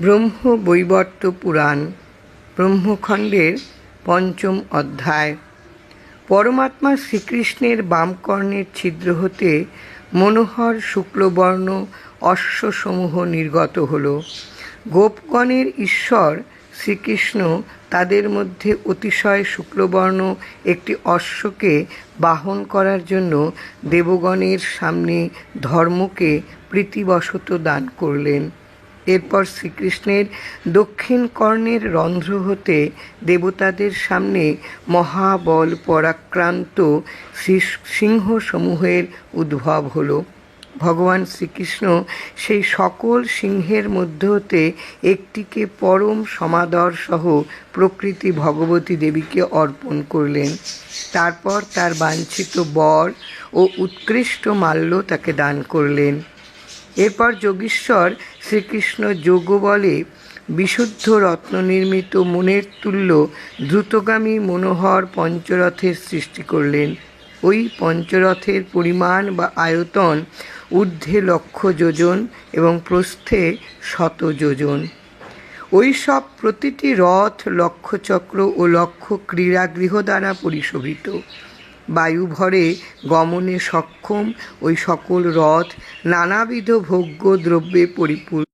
ব্রহ্ম বৈবর্ত পুরাণ, ব্রহ্মখণ্ডের পঞ্চম অধ্যায়। পরমাত্মা শ্রীকৃষ্ণের বামকর্ণের ছিদ্র হতে মনোহর শুক্লবর্ণ অশ্বসমূহ নির্গত হল। গোপগণের ঈশ্বর শ্রীকৃষ্ণ তাদের মধ্যে অতিশয় শুক্লবর্ণ একটি অশ্বকে বাহন করার জন্য দেবগণের সামনে ধর্মকে প্রীতিবশত দান করলেন। এরপর শ্রীকৃষ্ণের দক্ষিণ কর্ণের রন্ধ্র হতে দেবতাদের সামনে মহাবল পরাক্রান্ত শ্রী- সিংহসমূহের উদ্ভব হলো। ভগবান শ্রীকৃষ্ণ সেই সকল সিংহের মধ্য হতে একটিকে পরম সমাদর সহ প্রকৃতি ভগবতী দেবীকে অর্পণ করলেন। তারপর তার বাঞ্ছিত বর ও উৎকৃষ্ট মাল্য তাকে দান করলেন। এরপর যোগীশ্বর শ্রীকৃষ্ণ যোগ বলে, বিশুদ্ধ রত্ন নির্মিত মনের তুল্য দ্রুতগামী মনোহর পঞ্চরথের সৃষ্টি করলেন। ওই পঞ্চরথের পরিমাণ বা আয়তন ঊর্ধ্বে লক্ষ যোজন এবং প্রস্থে শত যোজন। ওই সব প্রতিটি রথ লক্ষচক্র ও লক্ষ ক্রীড়াগৃহ দ্বারা পরিশোভিত। বায়ুভরে গমনে সক্ষম ওই সকল রথ নানাবিধ ভোগ্য দ্রব্যে পরিপূর্ণ।